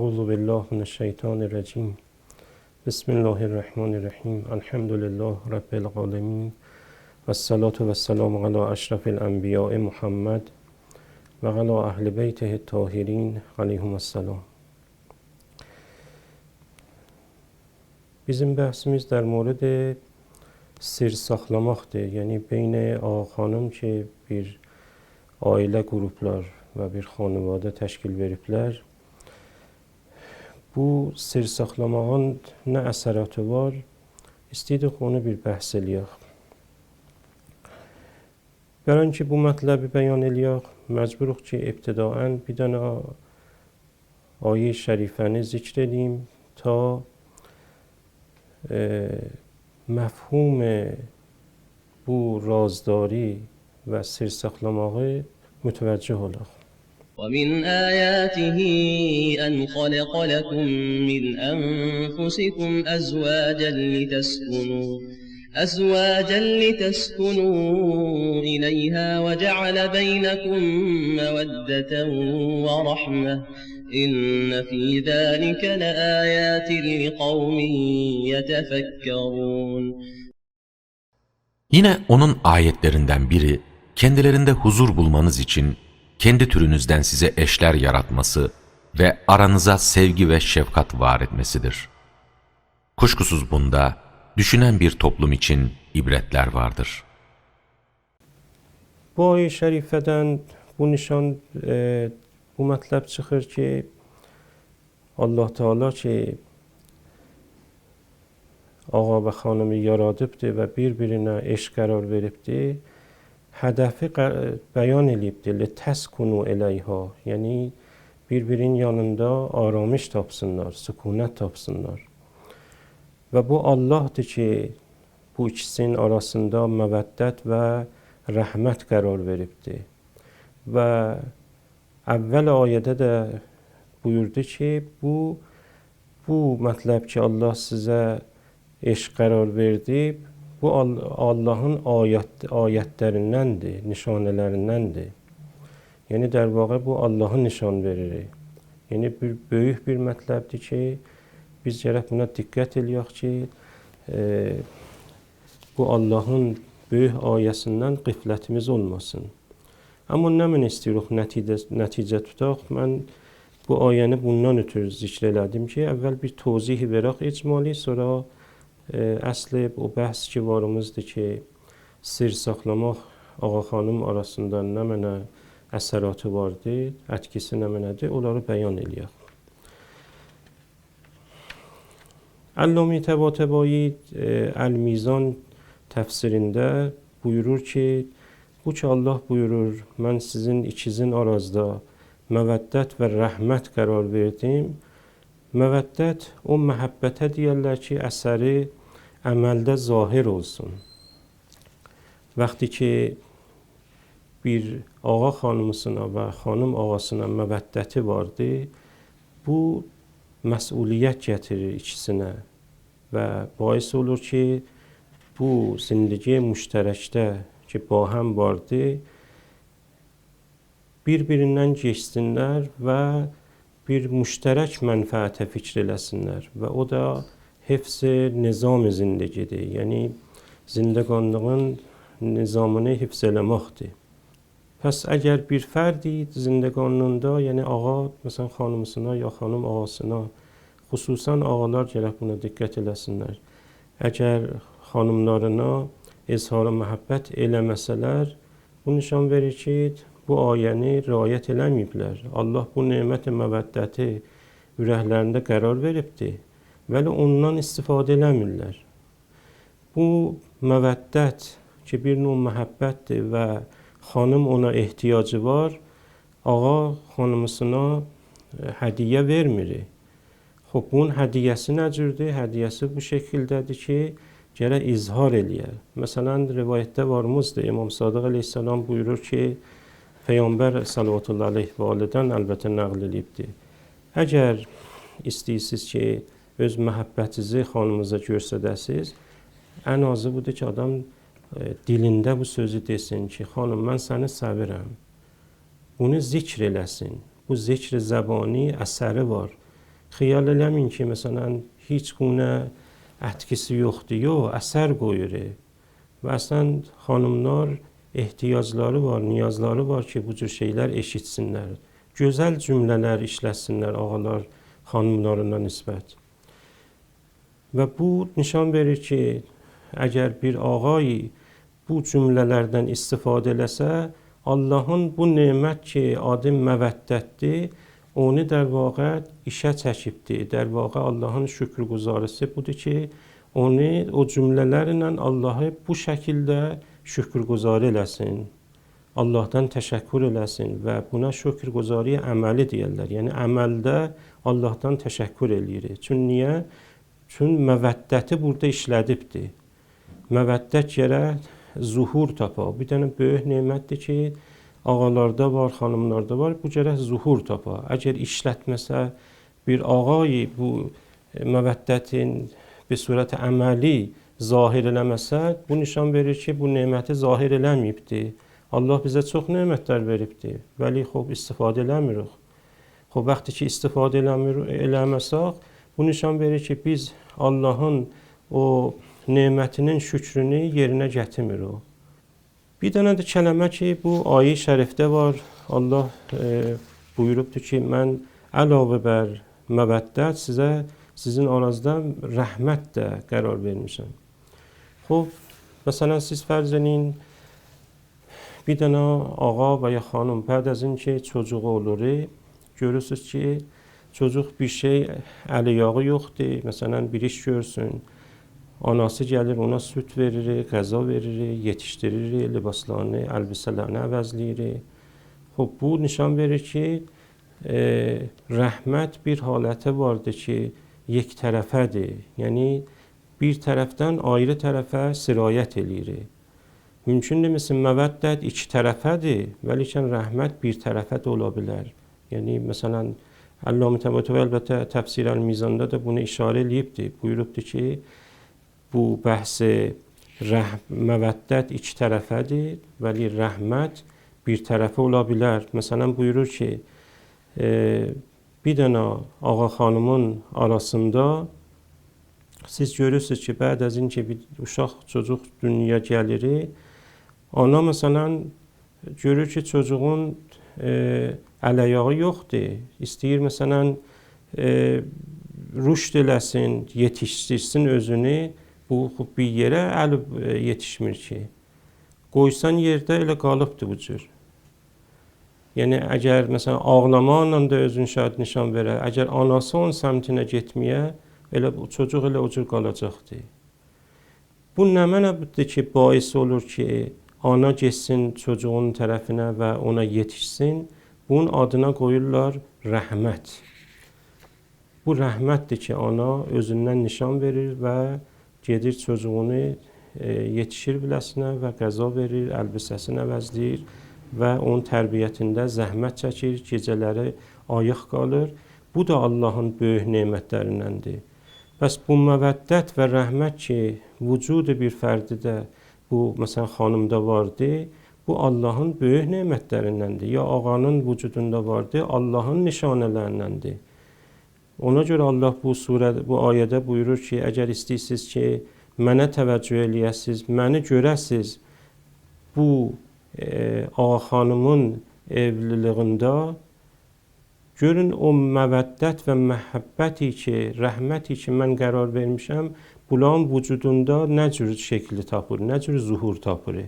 اعوذ بالله من الشیطان الرجیم بسم الله الرحمن الرحیم الحمد لله رب العالمین والصلاة والسلام على اشرف الانبیاء محمد و علی اهل بیته الطاهرین علیهم السلام Bizim bəhsimiz در مورد سر saxlamaqdır. یعنی بین آقا خانم که bir ailə qruplar və bir xanəvadə təşkil veriblər. Bu sir saxlamağın nə əsəratı var? İstəyirik onu bir bəhs eləyək. Bələn ki, bu mətləbi bəyan eləyək, məcburuq ki, ibtidaən bir dənə ayə şərifəni zikr edeyim ta e, مفهوم bu رازداری و سر saxlamağı متوجه olaq. ومن آياته أن خلق لكم من أنفسكم أزواجا لتسكنوا أزواجا لتسكنوا إليها وجعل بينكم مودة ورحمة إن في ذلك لآيات لقوم يتفكرون Yine onun ayetlerinden biri kendilerinde huzur bulmanız için kendi türünüzden size eşler yaratması ve aranıza sevgi ve şefkat var etmesidir. Kuşkusuz bunda düşünen bir toplum için ibretler vardır. Bu ayə şərifədən bu nişan e, bu mətləb çıxır ki, Allah Teala ki, ağa və xanımı yaradıbdır və bir-birinə eş qərar veribdir, bəyan eləyibdir. Li təskunu eləyha. Yəni bir-birinin yanında aramış tapsınlar, sükunət tapsınlar. Və bu Allahdır ki, bu ikisinin arasında məvəddət və rəhmət qərar veribdir. Və əvvəl ayədə də buyurdu ki, bu bu mətləb ki, Allah sizə eşq qərar verdi, bu Allahın ayət ayətlərindəndir, nişanələrindəndir. Yəni dərvaqə bu Allahı nişan verir. Yəni bir böyük bir mətləbdir ki, biz gərək buna diqqət eləyək ki, e, bu Allahın böyük ayəsindən qiflətimiz olmasın. Amma nə mən istəyirik nəticə, tutaq. Mən bu ayəni bundan ötürü zikr elədim ki, əvvəl bir tozih verək icmali, sonra əsli o bəhs ki varımızdır ki, sir saxlamaq ağa xanım arasında nə mənə əsəratı vardı, ətkisi nə mənədir, onları bəyan eləyək. Allami Təbatəbai Əl-Mizan təfsirində buyurur ki, bu ki Allah buyurur, mən sizin ikizin arazda məvəddət və rəhmət qərar verdim. Məvəddət o məhəbbətə deyirlər ki, əsəri əməldə zahir olsun. Vaxtı ki bir ağa xanımısına və xanım ağasına məvəddəti vardı, bu məsuliyyət gətirir ikisinə və bais olur ki, bu zindagi müştərəkdə ki, ba həm vardı, bir-birindən keçsinlər və bir müştərək mənfəətə fikr eləsinlər və o da hifz nizam zindegidir. Yəni zindəqanlığın nizamını hifz eləməkdir. Pəs əgər bir fərdi zindəqanlığında, yəni ağa məsələn xanımısına ya xanım ağasına, xüsusən ağalar gərək buna diqqət eləsinlər. Əgər xanımlarına izhar məhəbbət eləməsələr, bu nişan verir ki, bu ayəni riayət eləməyiblər. Allah bu neməti məvəddəti ürəklərində qərar veribdir. Vəli ondan istifadə eləmirlər. Bu məvəddət ki, bir növ məhəbbətdir və xanım ona ehtiyacı var, ağa xanımısına e, hədiyyə vermir. Xoş, bunun hədiyyəsi nə cürdür? Hədiyyəsi bu şəkildədir ki, gərək izhar eləyər. Məsələn, rivayətdə varımızdır. İmam Sadıq əleyhissalam buyurur ki, Peyğəmbər sallallahu əleyhi və alidən əlbəttə nəql edibdir. Əgər istəyirsiniz ki, öz məhəbbətinizi xanımıza göstərəsiniz, ən azı budur ki, adam e, dilində bu sözü desin ki, xanım mən səni sevirəm. Bunu zikr eləsin. Bu zikr zəbani əsəri var. xiyal eləməyin ki, məsələn, heç guna ətkisi yoxdur. Yox, əsər qoyur. Və əslən xanımlar ehtiyacları var, niyazları var ki, bu cür şeylər eşitsinlər. Gözəl cümlələr işləsinlər ağalar xanımlarına nisbət. Və bu nişan verir ki, əgər bir ağay bu cümlələrdən istifadə eləsə, Allahın bu nemət ki, adı məvəddətdir, onu dərvaqə işə çəkibdir. Dərvaqə Allahın şükrguzarısı budur ki, onu o cümlələrlə Allahı bu şəkildə şükrguzar eləsin. Allahdan təşəkkür eləsin və buna şükrguzarı əməli deyirlər. Yəni əməldə Allahdan təşəkkür eləyir. Çünki niyə? Çünki məvəddəti burada işlədibdir. Məvəddət gərək zuhur tapa. Bir dənə böyük nemətdir ki, ağalarda var, xanımlarda var. Bu gərək zuhur tapa. Əgər işlətməsə bir ağay bu məvəddətin bir surət əməli zahir eləməsə, bu nişan verir ki, bu neməti zahir eləməyibdir. Allah bizə çox nemətlər veribdir. Vəli xob istifadə eləmirik. Xob vaxtı ki istifadə eləmir, eləməsək, bu Bununsan verir ki, biz Allahın o nemətinin şükrünü yerinə gətirmir o. Bir dənə də kələmə ki, bu ayi şərifdə var. Allah e, buyurubdur ki, mən əlavə bər məbəddə sizə sizin aranızda rəhmət də qərar vermişəm. Xoş, məsələn siz fərz eləyin bir dənə ağa və ya xanım pərdəzin ki, çocuğu olur. Görürsüz ki, çocuk bir şey əli yağı yoxdur. Məsələn, bir iş görsün. Anası gəlir ona süt verir, qəza verir, yetişdirir, libaslarını, əlbisələrini əvəzləyir. Xob bu nişan verir ki, e, rəhmət bir haləti vardır ki, یک tərəfədir. Yəni bir tərəfdən ayrı tərəfə sirayət eləyir. Mümkündür misin məvəddət iki tərəfədir, vəlikən rəhmət bir tərəfə də ola bilər. Yəni məsələn Allame Təbəttəvi əlbəttə təfsir el-Mizanda da bunu işarə eləyibdir. Buyurubdur ki, bu bəhsi rəh məvəddət iki tərəfədir, vəli rəhmət bir tərəfə ola bilər. Məsələn buyurur ki, e, bir dənə ağa xanımın arasında siz görürsünüz ki, bəd az اینکه bir uşaq, çocuq dünyaya gəlir, ana məsələn görür ki, çocuğun e, əl-ayağı yoxdur. İstəyir məsələn rüşd eləsin, yetişdirsin özünü, bu bir yerə əl yetişmir ki. Qoysan yerdə elə qalıbdır bu cür. Yəni əgər məsələn ağlamaqla da özün şahid nişan verər, əgər anası onun səmtinə getməyə, elə bu çocuq elə o cür qalacaqdır. Bu nə mənədir ki, bais olur ki, ana getsin çocuğun tərəfinə və ona yetişsin. Bunun adına qoyurlar rəhmət. Bu rəhmətdir ki, ana özündən nişan verir və gedir çocuğunu e, yetişir biləsinə və qəza verir, əlbisəsini əvəzləyir və onun tərbiyyətində zəhmət çəkir, gecələri ayıq qalır. Bu da Allahın böyük nemətlərindəndir. Bəs bu məvəddət və rəhmət ki, vücudu bir fərdidə bu məsələn xanımda vardı, bu Allahın böyük nemətlərindəndir. Ya ağanın vücudunda vardı, Allahın nişanələrindəndir. Ona görə Allah bu surədə, bu ayədə buyurur ki, əgər istəyirsiniz ki, mənə təvəccüh eləyəsiz, məni görəsiz, bu e, ağa xanımın evliliyində görün o məvəddət və məhəbbəti ki, rəhməti ki, mən qərar vermişəm, bunların vücudunda nə cür şəkli tapır, nə cür zuhur tapır.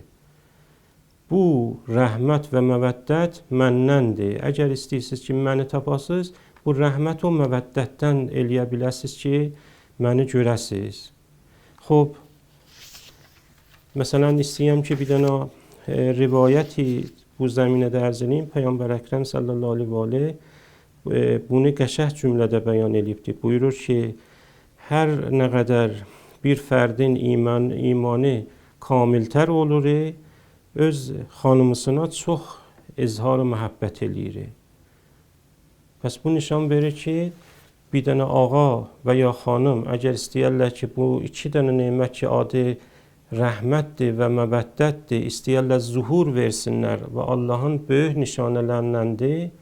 Bu rəhmət və məvəddət məndəndir. Əgər istəyirsiniz ki, məni tapasınız, bu rəhmət o məvəddətdən eləyə biləsiniz ki, məni görəsiz. Xob, məsələn istəyirəm ki, bir dənə e, rivayəti bu zəminədə ərz edeyim. Peyğəmbər Əkrəm sallallahu əleyhi və e, bunu qəşəng cümlədə bəyan edibdir. Buyurur ki, hər nə qədər bir fərdin iman imanı kamiltər olur, öz xanımısına çox izhar məhəbbət eləyir. Bəs bu nişan verir ki, bir dənə ağa və ya xanım əgər istəyirlər ki, bu iki dənə nemət ki, adı rəhmətdir və məvəddətdir, istəyirlər zuhur versinlər və Allahın böyük nişanələrindəndir,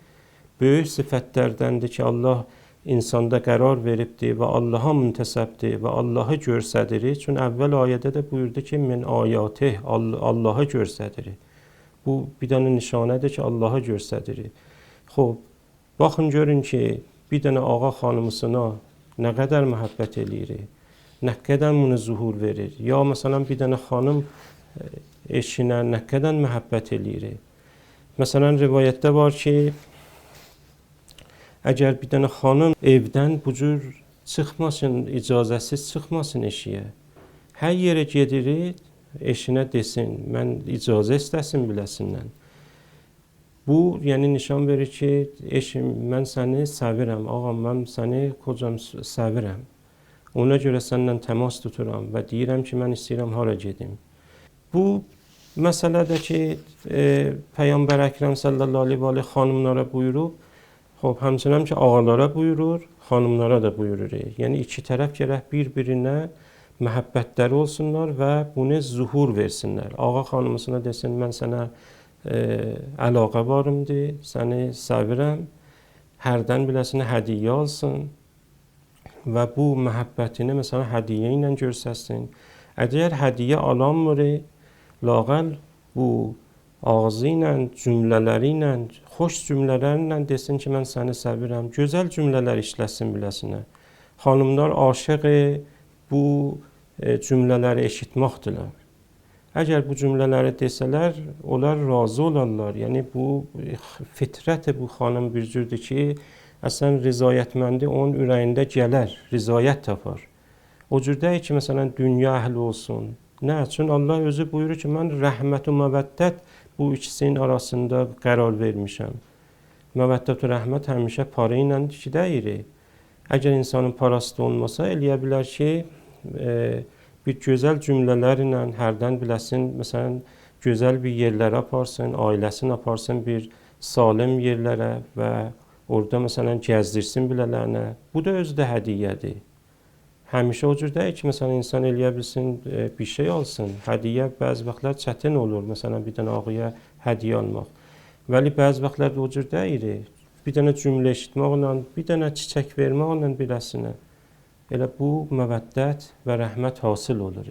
böyük sifətlərdəndir ki, Allah insanda qərar veribdir və Allaha müntəsəbdir və Allahı göstərir. Çünki əvvəl ayədə də buyurdu ki, "Min ayatih" All- Allahı göstərir. Bu bir dənə nişanədir ki, Allahı göstərir. Xoş, baxın görün ki, bir dənə ağa xanımısına nə qədər məhəbbət eləyir. Nə qədər bunu zuhur verir. Ya məsələn bir dənə xanım e, eşinə nə qədər məhəbbət eləyir. Məsələn rivayətdə var ki, əgər bir dənə xanım evdən bu cür çıxmasın, icazəsiz çıxmasın eşiyə. Hər yerə gedir, eşinə desin, mən icazə istəsin biləsindən. Bu, yəni nişan verir ki, eşim, mən səni sevirəm, ağam, mən səni kocam sevirəm. Ona görə səndən təmas tuturam və deyirəm ki, mən istəyirəm hara gedim. Bu məsələdə ki, e, Peyğəmbər Əkrəm sallallahu əleyhi və xanımlara buyurub, Xoş, həmçinin ki, ağalara buyurur, xanımlara da buyurur. Yəni iki tərəf gərək bir-birinə məhəbbətləri olsunlar və bunu zuhur versinlər. Ağa xanımısına desin, mən sənə e, əlaqə varımdır, səni sevirəm. Hərdən biləsinə hədiyyə alsın və bu məhəbbətini məsələn hədiyyə ilə göstərsin. Əgər hədiyyə alanmır, lağəl bu ağzı ilə, cümlələri ilə, xoş cümlələrlə desin ki, mən səni sevirəm. Gözəl cümlələr işləsin biləsinə. Xanımlar aşiq bu e, cümlələri eşitməkdirlər. Əgər bu cümlələri desələr, onlar razı olarlar. Yəni bu fitrət bu xanım bir cürdür ki, əslən rizayətməndi onun ürəyində gələr, rizayət tapar. O cür ki, məsələn dünya əhli olsun. Nə üçün Allah özü buyurur ki, mən rəhmət və məvəddət bu ikisinin arasında qərar vermişəm. Məvəddət və rəhmət həmişə para ilə deyir. Əgər insanın parası da olmasa, eləyə bilər ki, e, bir gözəl cümlələrlə hərdən biləsin, məsələn, gözəl bir yerlərə aparsın, ailəsini aparsın bir salim yerlərə və orada məsələn gəzdirsin bilələrinə. Bu da özü də hədiyyədir. Həmişə o cür deyil ki, məsələn insan eləyə bilsin, e, bir şey alsın. Hədiyyə bəzi vaxtlar çətin olur. Məsələn bir dənə ağaya hədiyyə almaq. Vəli bəzi vaxtlar da o cür deyil. Bir dənə cümlə eşitməklə, bir dənə çiçək verməklə biləsinə. Elə bu məvəddət və rəhmət hasil olur.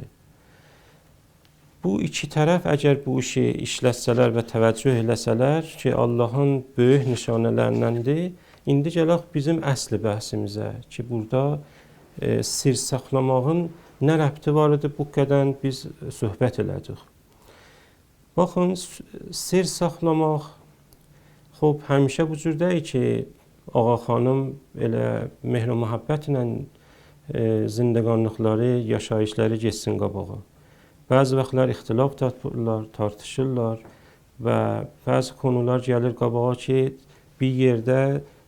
Bu iki tərəf əgər bu işi işlətsələr və təvəccüh eləsələr ki, Allahın böyük nişanələrindəndir. İndi gələk bizim əsli bəhsimizə ki, burada e, sir saxlamağın nə rəbti var idi bu qədər biz söhbət elədik. Baxın, sir saxlamaq Xoş, həmişə bu cür deyil ki, ağa xanım elə mehr və məhəbbətlə e, zindəqanlıqları, yaşayışları getsin qabağa. Bəzi vaxtlar ixtilaf tapırlar, tartışırlar və bəzi konular gəlir qabağa ki, bir yerdə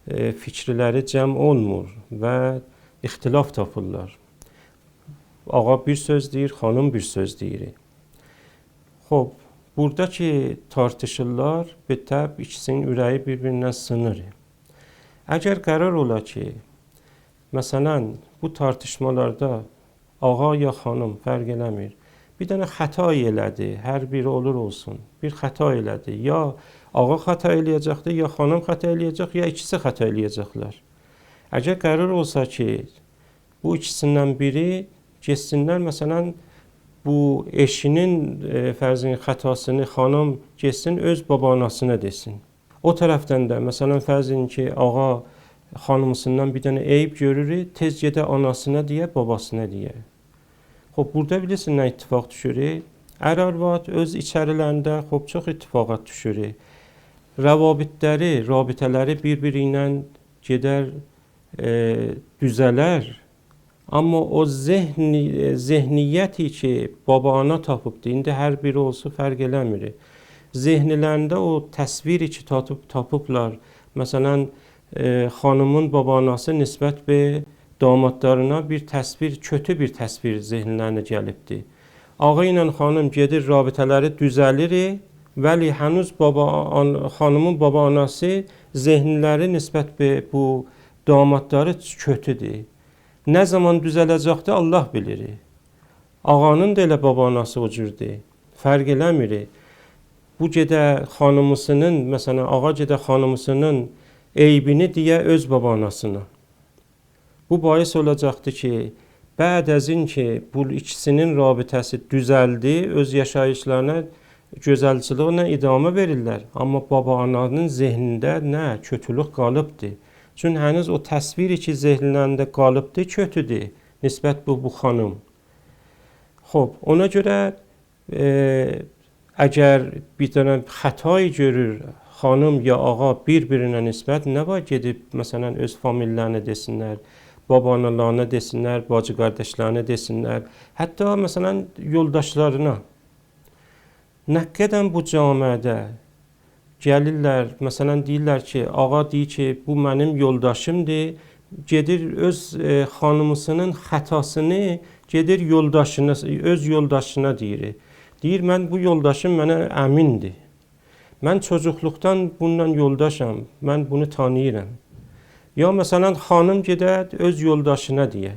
e, fikirləri cəm olmur və ixtilaf tapırlar. Ağa bir söz deyir, xanım bir söz deyir. Xoş, buradakı tartışırlar, betəb ikisinin ürəyi bir-birindən sınır. Əgər qərar ola ki, məsələn, bu tartışmalarda ağa ya xanım fərq eləmir. Bir dənə xəta elədi, hər biri olur olsun. Bir xəta elədi. Ya ağa xəta eləyəcəkdir, ya xanım xəta eləyəcək, ya ikisi xəta eləyəcəklər. Əgər qərar olsa ki, bu ikisindən biri getsinlər məsələn bu eşinin e, fərzin xətasını xanım getsin öz babanasına desin. O tərəfdən də məsələn fərzin ki, ağa xanımısından bir dənə eyib görür, tez gedə anasına deyə, babasına deyə. Xoş, burada bilirsən nə ittifaq düşür? Ər arvad öz içərilərində xoş çox ittifaqat düşür. Rəvabitləri, rabitələri bir-biri ilə gedər, e, düzələr. Amma o zehni, e, zehniyyəti ki, baba-ana tapıbdı, indi hər biri olsa fərq eləmir. Zehnilərində o təsviri ki, tapıb, tapıblar. Məsələn, e, xanımın babanası nisbət be damadlarına bir təsvir, kötü bir təsvir zehnlərinə gəlibdi. Ağa ilə xanım gedir, rabitələri düzəlir, vəli hənuz baba an, xanımın baba-anası zehnləri nisbət be bu damadları kötüdür. Nə zaman düzələcəkdir Allah bilir. Ağanın da elə babanası o cürdür. Fərq eləmir. Bu gedə xanımısının, məsələn, ağa gedə xanımısının eybini deyə öz babanasına. Bu bahis olacaqdı ki, bəd əzin ki, bu ikisinin rabitəsi düzəldi, öz yaşayışlarına gözəlçiliklə idamə verirlər. Amma baba ananın zehnində nə kötülük qalıbdı. Çünki həniz o təsviri ki, zehnlərində qalıbdı, kötüdür. Nisbət bu bu xanım. Xoş, ona görə e, əgər bir dənə xətayı görür xanım ya ağa bir-birinə nisbət nə var gedib məsələn öz famillərinə desinlər, baba analarına desinlər, bacı qardaşlarına desinlər, hətta məsələn yoldaşlarına. Nə qədər bu cəmiədə gəlirlər, məsələn deyirlər ki, ağa deyir ki, bu mənim yoldaşımdır. Gedir öz e, xanımısının xətasını gedir yoldaşına, öz yoldaşına deyir. Deyir mən bu yoldaşım mənə əmindir. Mən çocuqluqdan bununla yoldaşam. Mən bunu tanıyıram. Ya məsələn xanım gedər öz yoldaşına deyə.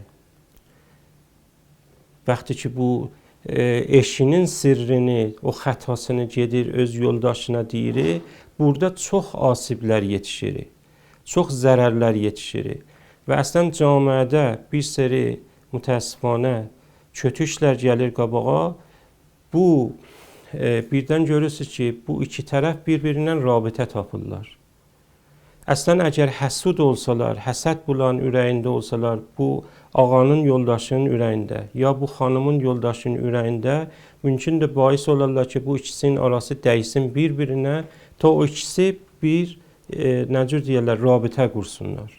Vaxtı ki bu eşinin sirrini, o xətasını gedir öz yoldaşına deyir, burada çox asiblər yetişir. Çox zərərlər yetişir. Və əslən cəmiədə bir seri mütəəssifanə kötü işlər gəlir qabağa. Bu e, birdən görürsüz ki, bu iki tərəf bir-birindən rabitə tapırlar. Əslən əgər həsud olsalar, həsəd bulan ürəyində olsalar, bu ağanın yoldaşının ürəyində ya bu xanımın yoldaşının ürəyində mümkündür bahis olarlar ki, bu ikisinin arası dəysin bir-birinə ta o ikisi bir e, nə cür deyirlər, rabitə qursunlar.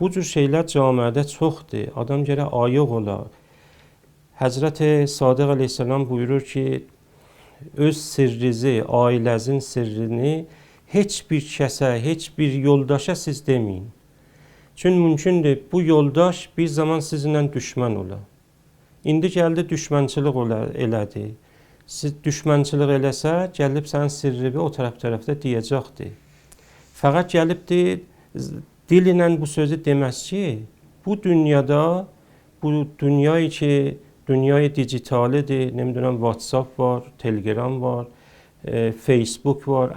Bu cür şeylər cəmiədə çoxdur. Adam gərək ayıq ola. Həzrət Sadiq əleyhissalam buyurur ki, öz sirrizi, ailəzin sirrini heç bir kəsə, heç bir yoldaşa siz deməyin. Çünki mümkündür bu yoldaş bir zaman sizinlə düşmən ola. İndi gəldi düşmənçilik ola, elədi. Siz düşmənçilik eləsə, gəlib sənin sirrini o tərəf tərəfdə deyəcəkdi. Fəqət gəlibdi dillə bu sözü deməz ki, bu dünyada bu dünyayı ki, dünyayı digitalidir, nemidirəm WhatsApp var, Telegram var,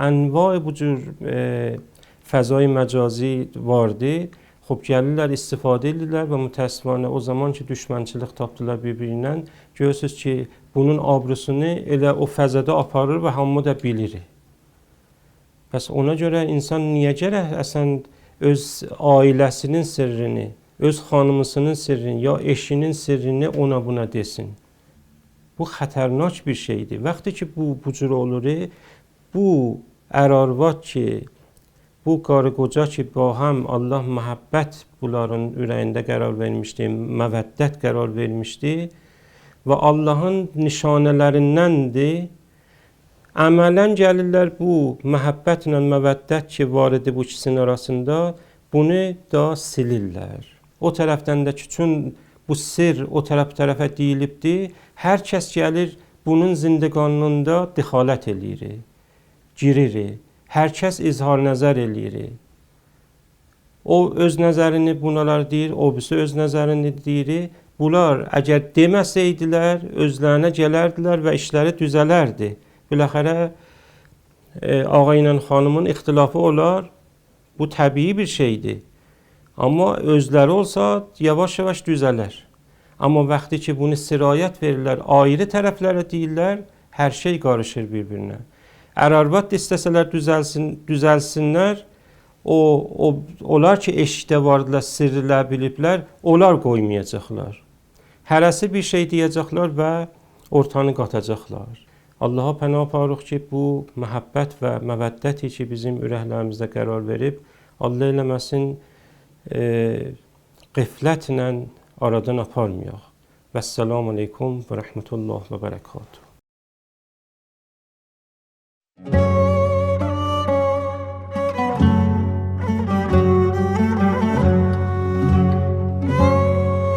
envai bu cür e, fəzai məcazi vardı. Xub gəlirlər, istifadə edirlər və mütəəssifanə o zaman ki, düşmənçilik tapdılar bir-birindən, ki, bunun abrusunu elə o fəzada aparır və hamı da bilir. Bəs ona görə insan niyə gərək əsən öz ailəsinin sirrini, öz xanımısının sirrini ya eşinin sirrini ona buna desin? Bu xətərnak bir şeydir. Vaxtı ki bu bu cür olur, bu ərarvat ki, bu qarı qoca ki, həm Allah məhəbbət bunların ürəyində qərar vermişdi, məvəddət qərar vermişdi və Allahın nişanələrindəndir. Əmələn gəlirlər bu məhəbbətlə məvəddət ki, var idi bu ikisinin arasında, bunu da silirlər. O tərəfdən də ki, çün bu sir o tərəf tərəfə deyilibdi, hər kəs gəlir bunun zindiqanlığında dixalət eləyir, girir. Hər kəs izhar nəzər eləyir. O öz nəzərini bunalar deyir, o birisi öz nəzərini deyir. Bunlar əgər deməsəydilər, özlərinə gələrdilər və işləri düzələrdi. Biləxərə e, ağa ilə xanımın ixtilafı olar. Bu təbii bir şeydir. Amma özləri olsa yavaş-yavaş düzələr. Amma vaxtı ki bunu sirayət verirlər, ayrı tərəflərə deyirlər, hər şey qarışır bir-birinə. Ərarbat istəsələr düzəlsin, düzəlsinlər, o, o onlar ki eşikdə vardılar, sirrilər biliblər, onlar qoymayacaqlar. Hərəsi bir şey deyəcəklər və ortanı qatacaqlar. Allaha pənah aparırıq ki, bu məhəbbət və məvəddəti ki, bizim ürəklərimizdə qərar verib, Allah eləməsin e, qiflətlə aradan aparmayaq. Vəssalamu aleykum və rəhmətullah və bərəkatuhu.